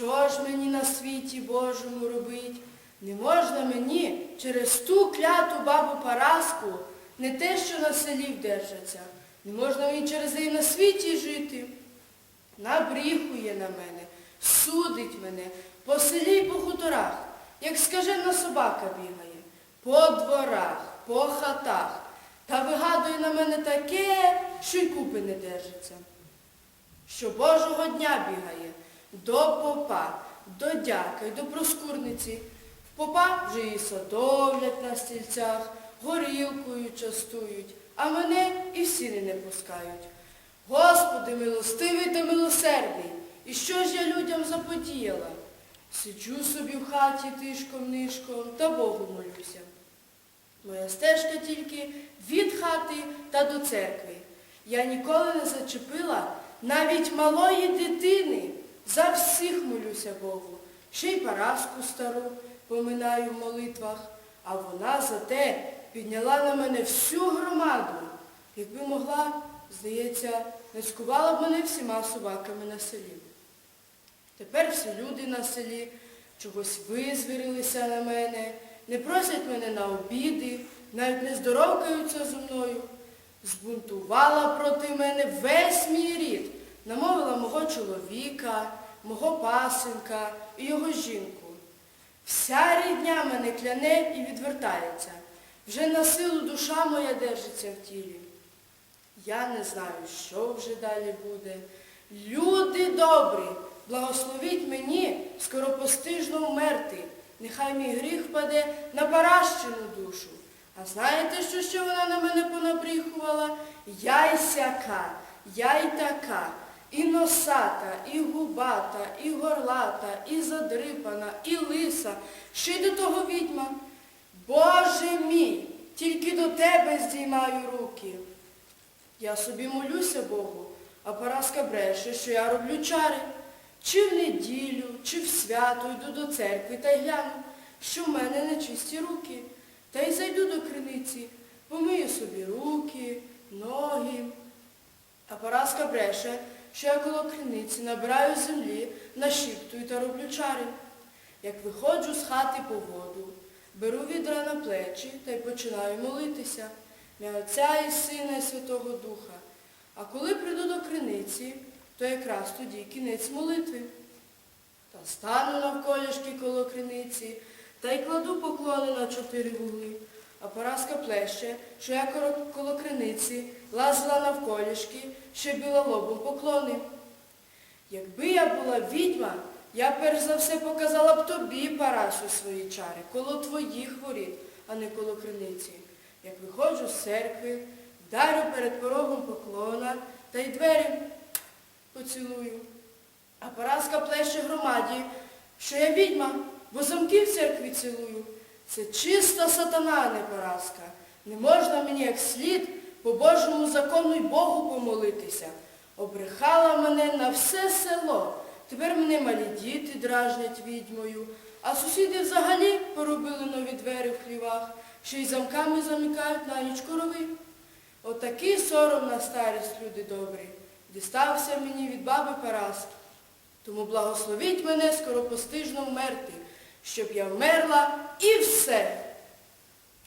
що ж мені на світі Божому робить? Не можна мені через ту кляту бабу Параску не те, що на селі вдержаться. Не можна мені через неї на світі жити. Набріхує на мене, судить мене по селі й по хуторах, як скажена собака бігає, по дворах, по хатах, та вигадує на мене таке, що й купи не держиться. Що Божого дня бігає до попа, до дяка й до проскурниці. Попа вже і садовлять на стільцях, горілкою частують, а мене і в сіни не пускають. Господи, милостивий та милосердний, і що ж я людям заподіяла? Сиджу собі в хаті тишком-нишком та Богу молюся. Моя стежка тільки від хати та до церкви. Я ніколи не зачепила навіть малої дитини. За всіх молюся Богу. Ще й Параску стару поминаю в молитвах, а вона за те підняла на мене всю громаду. Якби могла, здається, не скувала б мене всіма собаками на селі. Тепер всі люди на селі чогось визвірилися на мене, не просять мене на обіди, навіть не здоровкаються зі мною. Збунтувала проти мене весь мій рід, намовила мого чоловіка, мого пасенка і його жінку. Вся рідня мене кляне і відвертається. Вже на силу душа моя держиться в тілі. Я не знаю, що вже далі буде. Люди добрі, благословіть мені скоропостижно вмерти. Нехай мій гріх впаде на паращину душу. А знаєте, що ще вона на мене понабріхувала? Я й сяка, я й така, і носата, і губата, і горлата, і задрипана, і лиса, ще й до того відьма. Боже мій, тільки до тебе здіймаю руки. Я собі молюся Богу, а Параска бреше, що я роблю чари. Чи в неділю, чи в свято йду до церкви та гляну, що в мене нечисті руки. Та й зайду до криниці, помию собі руки, ноги. А Параска бреше, що я коло криниці набираю землі, нашіптую та роблю чари. Як виходжу з хати по воду, беру відра на плечі та й починаю молитися. Мя Отця і Сина і Святого Духа. А коли прийду до криниці, то якраз тоді кінець молитви. Та стану навколішки коло криниці, та й кладу поклони на чотири вугли. А Параска плеще, що я коло криниці лазила навколішки, ще біла лобом поклони. Якби я була відьма, я перш за все показала б тобі, Парасю, свої чари, коло твоїх воріт, а не коло криниці. Як виходжу з церкви, вдарю перед порогом поклона та й двері поцілую. А Параска плеще громаді, що я відьма, бо замки в церкві цілую. Це чиста сатана, не Параска. Не можна мені як слід по Божому закону й Богу помолитися. Обрехала мене на все село. Тепер мене малі діти дражнять відьмою, а сусіди взагалі поробили нові двері в хлівах, ще й замками замикають на ніч корови. Отакий сором на старість, люди добрі, дістався мені від баби Параски. Тому благословіть мене скоропостижно вмерти, щоб я вмерла і все.